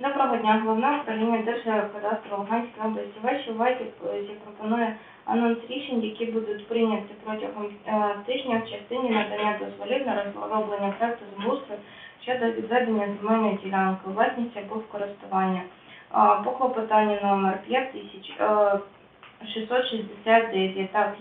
Доброго дня, головне управління Держгеокадастру Луганської області. Вашій увазі е, пропонує анонс рішень, які будуть прийняті протягом е, тижня в частині надання дозволів на розроблення проекту землеустрою щодо відведення земельної ділянки, власність або в користування. По клопотанню номер 5669 та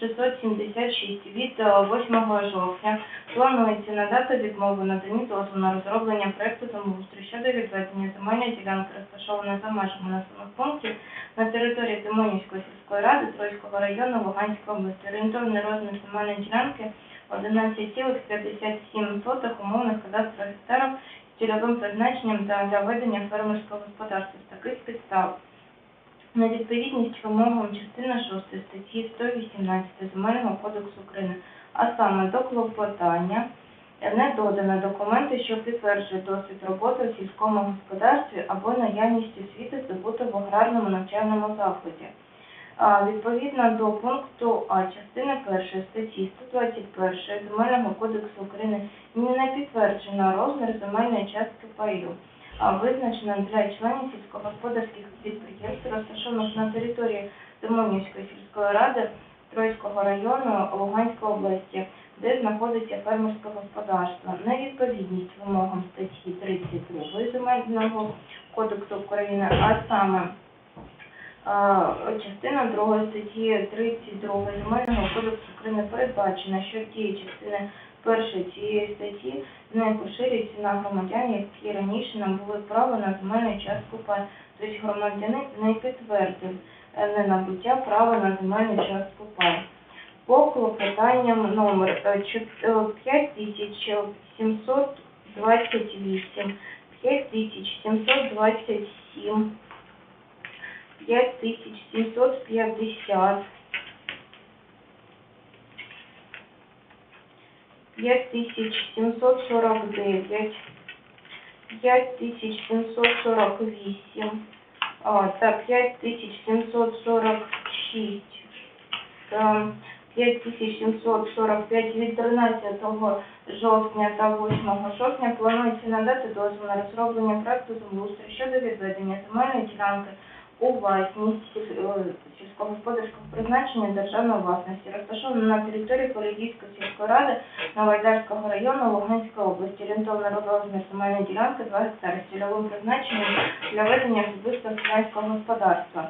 5676 від е, 8 жовтня Планується надати відмову наданні дозволу на розроблення проекту землеустрою щодо відведення земельної ділянки, розташованої за межами населених пунктів на території Демонівської сільської ради Троїцького району Луганської області. Орієнтовний розмір земельної ділянки 11,57 умовних кадастрових гектарів з цільовим призначенням та для ведення фермерського господарства з таких підстав. На відповідність вимогам частини 6 статті 118 Земельного кодексу України а саме до клопотання не додано документи, що підтверджують досвід роботи в сільському господарстві або наявність освіти здобуто в аграрному навчальному закладі. Відповідно до пункту А частини 1 статті 121 Земельного кодексу України не підтверджено розмір земельної частки паю, визначено для членів сільськогосподарських підприємств, розташованих на території Демонівської сільської ради Троїцького району Луганської області, де знаходиться фермерське господарство. Невідповідність вимогам статті 32 Земельного кодексу України, а саме частина 2 статті 32 Земельного кодексу України передбачено, що дії частини першої цієї статті не поширюються на громадян, які раніше набули право на земельну частку пай. Тобто громадянин не підтвердив е, ненабуття права на земельну частку пай. По клопотанням номер е, чот- е, 5728, 5727, 5750, 5749, 5748, а, та 5746, 5745 від 13 жовтня та 8 жовтня планується надати дозвіл на розроблення проекту землеустрою щодо відведення земельної ділянки у власність е, сільськогосподарського призначення державної власності, розташована на території Полідійської сільської ради Новоайдарського району Луганської області. Орієнтовний розмір земельної ділянки 2 гектари з цільовим призначеннем для ведення особистого селянського господарства.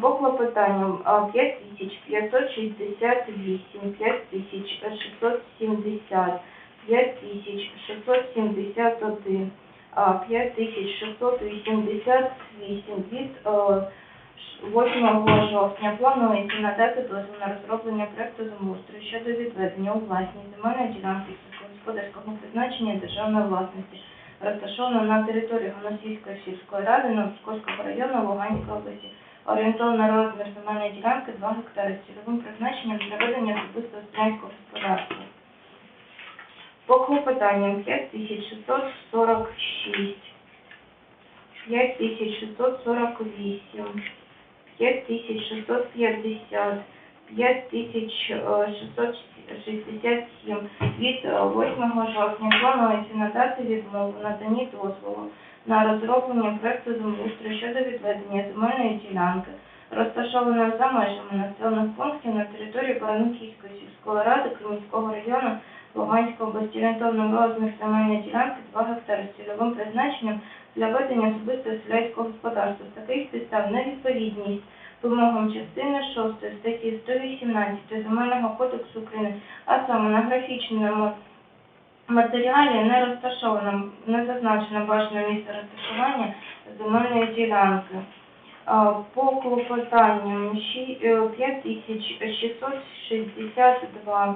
По клопотанню а, 5568, 5670, 5671, а, 5688 від е, ш- 8 жовтня планується надати дозвіл на розроблення проекту землеустрою щодо відведення у власність земельної ділянки сільськогосподарського призначення державної власності, розташованої на території Гоносійської сільської ради Новоскольського району Луганської області. Орієнтовний розмір земельної ділянки 2 гектари з цільовим призначенням для ведення особистого. По клопотанням 5646, 5648, 5650, 5667 від е, 8 жовтня планується надати відмову наданні дозволу на розроблення проекту землеустрою щодо відведення земельної ділянки, розташованої за межами населених пунктів на території Баранківської сільської ради Кремінського району Луганської області. Орієнтовний розмір земельної ділянки 2 гектари з цільовим призначенням для ведення особистого селянського господарства. З таких підстав невідповідність вимогам частини 6 статті 118 Земельного кодексу України, а саме на графічному матеріалі не розташовано, не зазначено бажане місце розташування земельної ділянки. По клопотанням щі- е, 5662,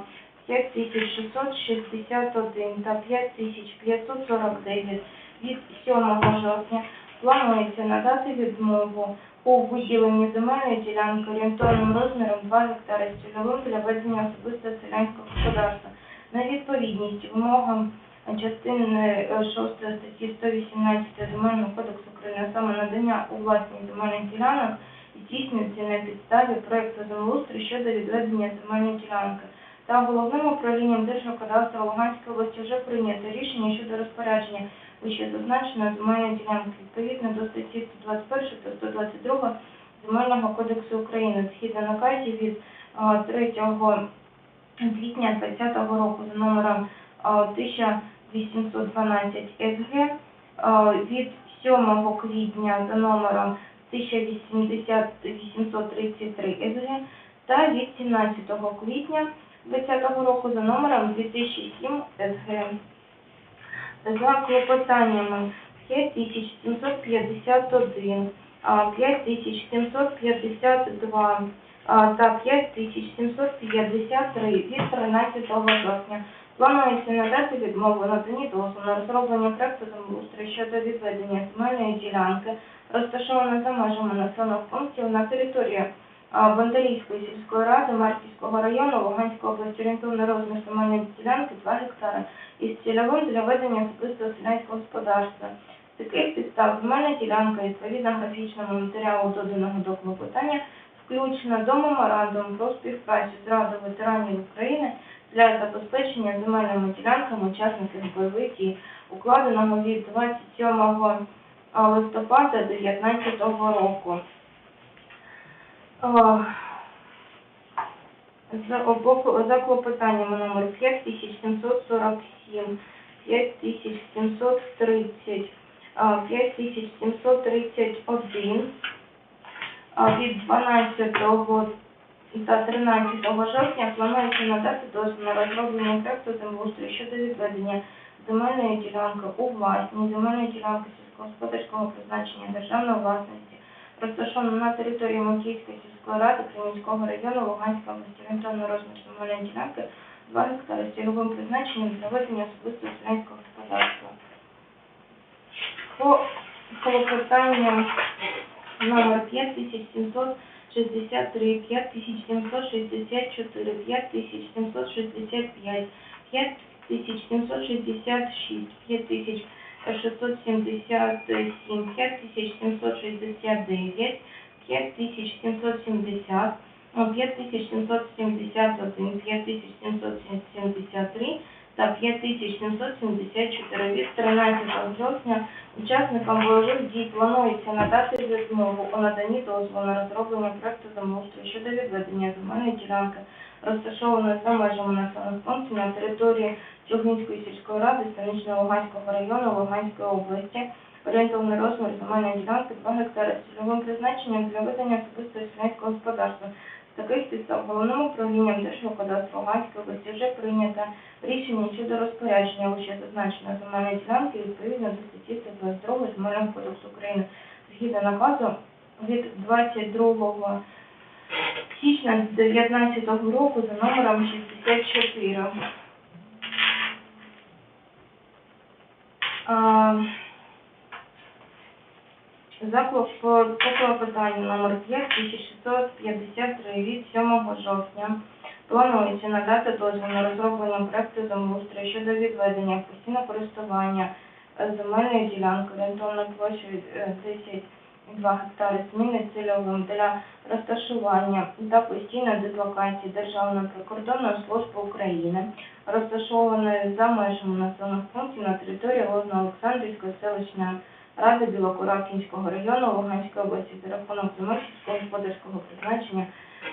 5661 та 5549 від 7 жовтня планується надати відмову у виділенні земельної ділянки орієнтовним розміром 2 гектари цільовим для ведення особистого селянського господарства на відповідність вимогам частини 6 статті 118 Земельного кодексу України, саме надання у власність земельних ділянок, здійснюється на підставі проекту землеустрою щодо відведення земельної ділянки. Та головним управлінням Держгеокадастру Луганської області вже прийнято рішення щодо розпорядження вище зазначеної земельної ділянки відповідно до статті 121 та 122 Земельного кодексу України згідно наказів від 3 квітня 2020 року за номером 1812 СГ від 7 квітня за номером 1080-833 СГ та від 17 квітня 2020 року за номером 2007 СГ. За клопотаннями 5751, а, 5752 а, та 5753 від 13 жовтня. Планується надати відмову надані дозволу на розроблення проекту землеустрою щодо відведення земельної ділянки, розташованої за межами населених пунктів на території Бондарівської сільської ради Марківського району Луганської області орієнтовний розмір земельної ділянки 2 гектари із цільовим для ведення особистого селянського господарства. Таких підстав земельна ділянка відповідно графічному матеріалу доданого до клопотання включена до меморандуму про співпрацю з Радою ветеранів України для забезпечення земельними ділянками учасників бойових дій, укладеного від 27 листопада 2019 року. За, клопотаннями номер 5747, 5730, 5731, від 12 та 13 жовтня планується надати дозвіл на розроблення проекту землеустрою щодо відведення земельної ділянки у власність, земельної ділянки сільськогосподарського призначення державної власності, розташована на території Макіївської сільської ради Кремінського району Луганської області. Орієнтовний розмір земельної ділянки 2 гектари з цільовим призначенням для ведення особистого селянського господарства. По клопотанням номер 5763, 5764, 5765, 5766, 5677, 5769, 5770, ну, 5771, 5773 та 5774 від 13 жовтня Учасникам бойових дій планується надати відмову у наданні дозволу на розроблення проекту землеустрою щодо відведення земельної ділянки, розташованої за межами населених пунктів на території Чугинської сільської ради Станично-Луганського району Луганської області. Орієнтовний розмір земельної ділянки 2 гектари з цільовим призначенням для ведення особистого селянського господарства. З таких підстав головним управлінням Держгеокадастру Луганської області вже прийнято рішення щодо розпорядження вище зазначеної земельної ділянки відповідно до статті 122 Земельного кодексу України згідно наказу від 22 січня 2019 року за номером 64. А, Заклад по клопотанню номер 5653 від 7 жовтня. Планується надати дозвіл на розроблення проекту землеустрою щодо відведення в постійне користування е, земельної ділянки орієнтовною площею е, 10,2 гектари зміни цільовим для розташування та постійної дислокації Державної прикордонної служби України, розташованої за межами населених пунктів на території Лозно-Олександрівської селищної ради Білокуракінського району Луганської області за рахунок земель сільськогосподарського призначення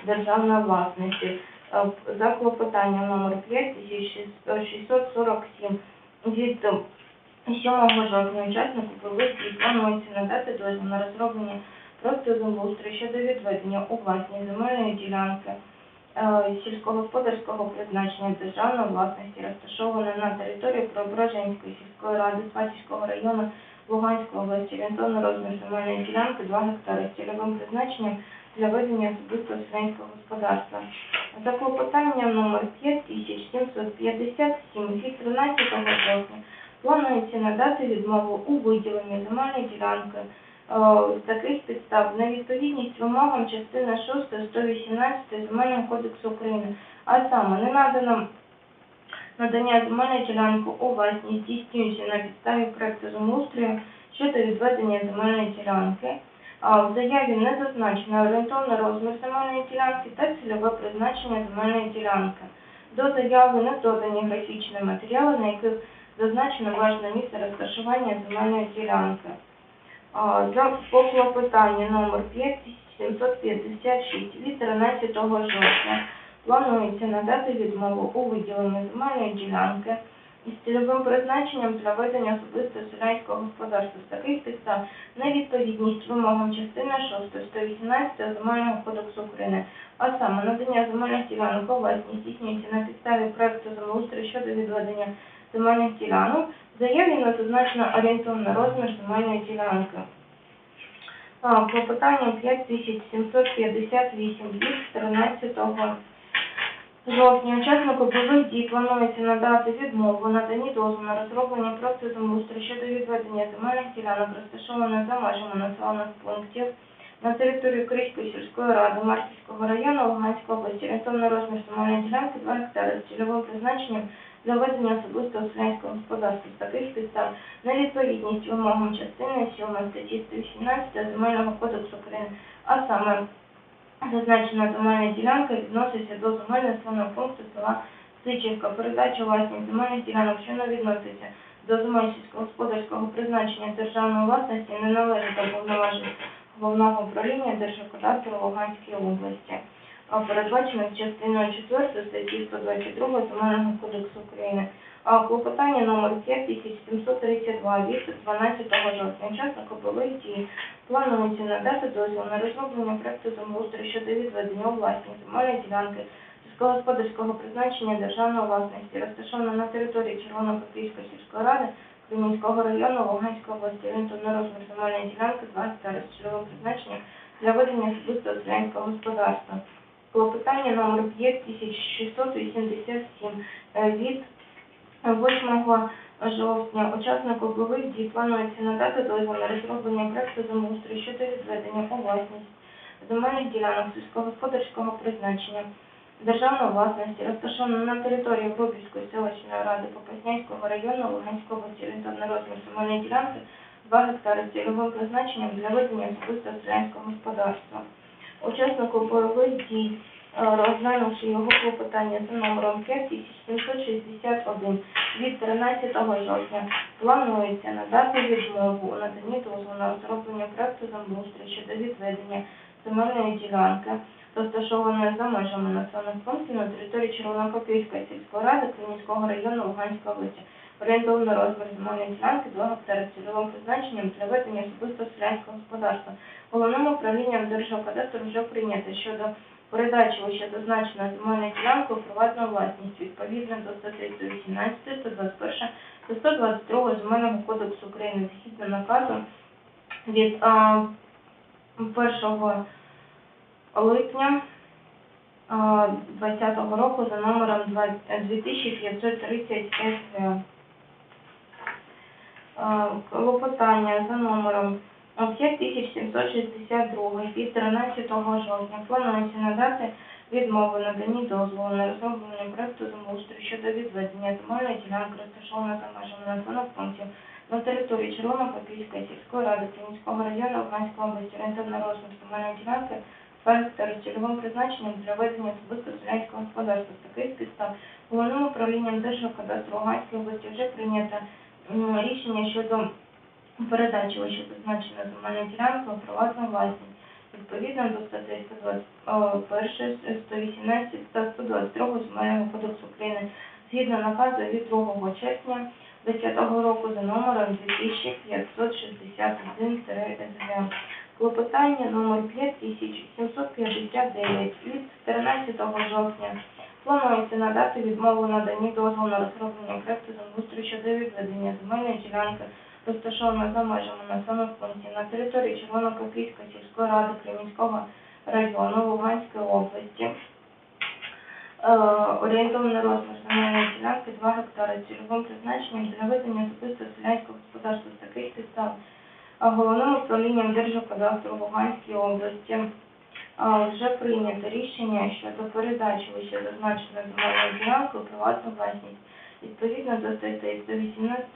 державної власності. Е, за клопотанням номер 5647 від 7 жовтня учаснику дій планується надати дозвіл на розроблення проекту землеустрою щодо відведення у власність земельної ділянки. е, сільськогосподарського призначення державної власності, розташованої на території Преображенської сільської ради Сватівського району Луганської області. Орієнтовний розмір земельної ділянки 2 гектари з цільовим призначенням для ведення особистого селянського господарства. За клопотанням номер 5757 від 13 жовтня планується надати відмову у виділенні земельної ділянки е, з таких підстав на відповідність вимогам частини 6 118 Земельного кодексу України, а саме не надано надання земельної ділянки у власність здійснюється на підставі проекту землеустрою щодо відведення земельної ділянки. В заяві не зазначено орієнтовний розмір земельної ділянки та цільове призначення земельної ділянки. До заяви не додані графічні матеріали, на яких зазначено важне місце розташування земельної ділянки. За по клопотанню номер 5756 від 13 жовтня планується надати відмову у виділенні земельної ділянки із цільовим призначенням для ведення особистого селянського господарства з таких підстав невідповідність вимогам частини 6 118 Земельного кодексу України, а саме надання земельних ділянок у власність здійснюється на підставі проекту землеустрою щодо відведення земельних ділянок. Заяві не зазначено орієнтовний розмір земельної ділянки. А, Клопотання 5758 від 13 жовтня учаснику бойових дій планується надати відмову в наданні дозволу на розроблення проекту землеустрою щодо відведення земельних ділянок, розташованих за межами населених пунктів на території Крицької сільської ради Марківського району Луганської області. Орієнтовний розмір земельної ділянки 2 гектари з цільовим призначенням для ведення особистого селянського господарства з таких підстав на відповідність вимогам частини 7 статті 118 Земельного кодексу України, а саме Зазначена земельна ділянка відноситься до земельного пункту села Сичівка. Передача власність земельних ділянок, що не відноситься до земель сільськогосподарського призначення державної власності, не належить до повноважень головного управління Держгеокадастру Луганської області, а передбачено частиною 4 статті 122 Земельного кодексу України. Клопотання номер 5732 від 12 жовтня учасника бойових дій Планується надати дозвіл на розроблення проекту землеустрою щодо відведення у власність земельної ділянки сільськогосподарського призначення державної власності, розташована на території Червонопопільської сільської ради Кремінського району Луганської області. Орієнтовний розмір земельної ділянки 2 гектари з цільовим призначенням для ведення особистого селянського господарства. Клопотання номер 5687 е, від 8 жовтня учаснику дій планується надати дозвіл на розроблення проекту землеустрою щодо відведення у власність земельних ділянок сільськогосподарського призначення державної власності, розташованої на території Грубівської селищної ради Попаснянського району Луганської області, орієнтовний розмір земельної ділянки 2 гектари з цільовим призначенням для ведення особистого селянського господарства. Учаснику бойових дій е, розглянувши його клопотання за номером 5761 від 13 жовтня планується надати відмову у наданні дозволу на розроблення проекту землеустрою щодо відведення земельної ділянки, розташованої за межами населених пунктів на території Червонопопільської сільської ради Кремінського району Луганської області. Орієнтовний розмір земельної ділянки 2 гектари призначенням для ведення особистого селянського господарства. Головним управлінням Держгеокадастру вже прийнято щодо передачі вище зазначеної земельної ділянки у приватну власність відповідно до статей 118, 121 та 122 Земельного кодексу України згідно наказу від а, 1 липня а, 2020 року за номером 2 2530 СГ. Е, Клопотання за номером 5762 від 13 жовтня. Планується надати відмову наданні дозволу на розроблення проекту землеустрою щодо відведення земельної ділянки, розташованої за межами населених пунктів на території Червонопопільської сільської ради Кремінського району Луганської області. Орієнтовний розмір земельної ділянки 2 з цільовим призначенням для ведення особистого селянського господарства. З таких підстав. Головним управлінням Держгеокадастру Луганської області вже прийнято рішення щодо передачі вище зазначеної земельної ділянки у приватну власність. Відповідно до статей 121, 118 та 122 Земельного кодексу України згідно наказу від 2 червня 2010 року за номером 2561-СГ. Клопотання номер 5759 від 14 жовтня планується надати відмову наданні дозволу на розроблення проекту землеустрою щодо відведення земельної ділянки, розташованої за межами населених пунктів на території Червонокопійської сільської ради Кремінського району Луганської області. Е, орієнтовний розмір земельної ділянки 2 гектари. Цільовим призначенням для ведення особистого селянського господарства з таких підстав головним управлінням Держгеокадастру Луганської області вже прийнято рішення щодо передачі вище зазначеної земельної ділянки у приватну власність. Відповідно до статей 118,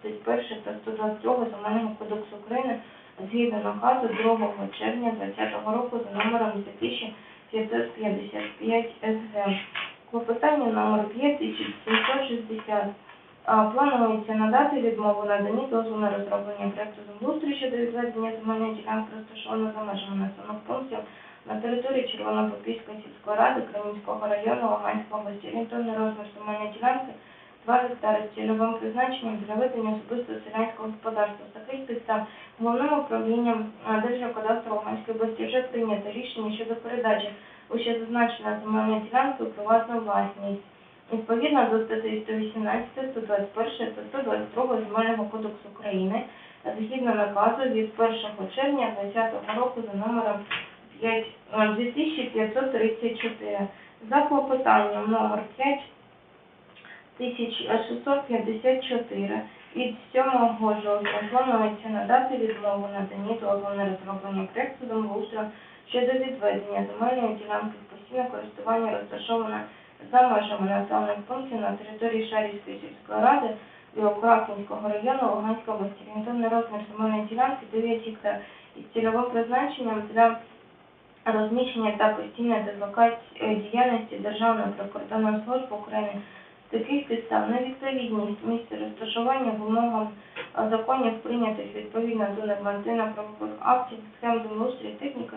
121 та 122 Земельного кодексу України згідно наказу 2 червня 2020 року за номером 2555 СГ. Клопотання номер 5760. А, Планується надати відмову надані дозволу на розроблення проекту землеустрою щодо відведення земельної ділянки, розташованої за межами населених пунктів на території Червонопопільської сільської ради Кремінського району Луганської області. Орієнтовний розмір земельної ділянки 2 гектари з цільовим призначенням для ведення особистого селянського господарства. З таких підстав головним управлінням Держгеокадастру Луганської області вже прийнято рішення щодо передачі вище зазначеної земельної ділянки у приватну власність. Відповідно до статей 118, 121 та 122 Земельного кодексу України, згідно наказу від 1 червня 2020 року за номером 5, 2534. За клопотанням номер 5 1654 від 7 жовтня планується надати відмову надані дозволу на розроблення проєкту землеустрою щодо відведення земельної ділянки в постійне користування розташована за межами населених пунктів на території Шарівської сільської ради Білокракінського району Луганської області. Орієнтовний розмір земельної ділянки 9 гектар із цільовим призначенням для розміщення та постійної дислокації е, діяльності Державної прикордонної служби України з таких підстав невідповідність місця розташування вимогам законів, прийнятих відповідно до нормативно-правових актів, схем землеустрою, техніки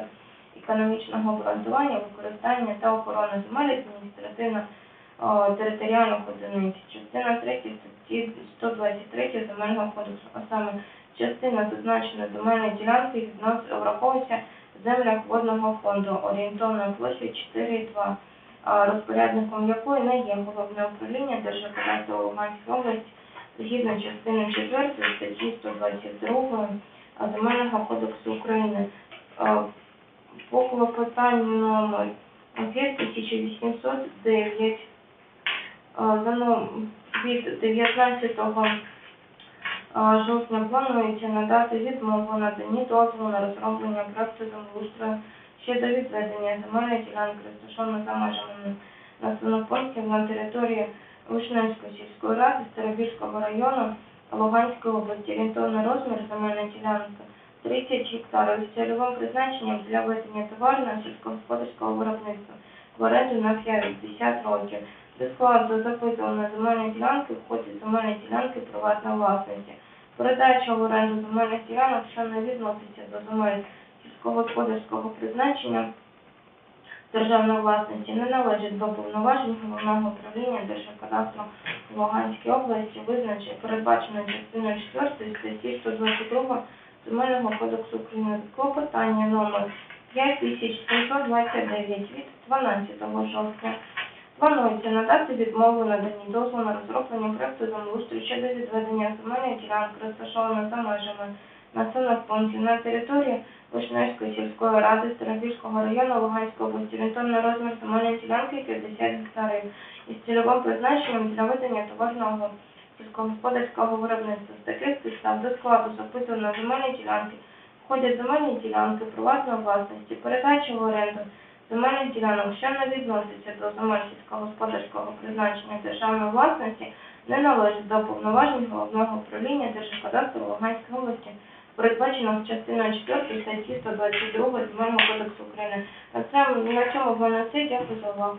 економічного обґрунтування, використання та охорони земель адміністративно територіальних одиниць. Частина 3 статті 123 Земельного кодексу, а саме частина зазначеної земельної ділянки відносить враховується землях водного фонду орієнтовною площею 4,2, а розпорядником якої не є головне управління Держгеокадастру Луганської області згідно частини 4 статті 122 Земельного кодексу України. По клопотанню номер 2809 е, за ном- від 19 а, жовтня планується надати відмову надані дозволу на розроблення проекту землеустрою щодо відведення земельної ділянки, розташованої за межами населених на території Вишневської сільської ради Старобільського району Луганської області. Орієнтовний розмір земельної ділянки 30 гектарів з цільовим призначенням для ведення товарного сільськогосподарського виробництва в оренду на 50 років. До складу запитуваної земельної ділянки входять земельні ділянки приватної власності. Передача в оренду земельних ділянок, що не відноситься до земель сільськогосподарського призначення державної власності, не належить до повноважень головного управління Держгеокадастру в Луганській області, визначено передбачено частиною 4 статті 122 Земельного кодексу України. Клопотання номер 5729 від 12 жовтня. Планується надати відмову надані дозволу на розроблення проекту землеустрою щодо відведення земельної ділянки, розташованої за межами населених пунктів на території Вишневської сільської ради Старобільського району Луганської області. Орієнтовний розмір земельної ділянки 50 гектарів із цільовим призначенням для ведення товарного сільськогосподарського виробництва. З таких підстав до складу запитуваної земельної ділянки входять земельні ділянки приватної власності, передача в оренду земельних ділянок, що не відносяться до земель сільськогосподарського призначення державної власності, не належить до повноважень головного управління Держгеокадастру Луганської області, передбаченого частиною 4 статті 122 Земельного кодексу України. На цьому, на цьому в мене все. Дякую за увагу.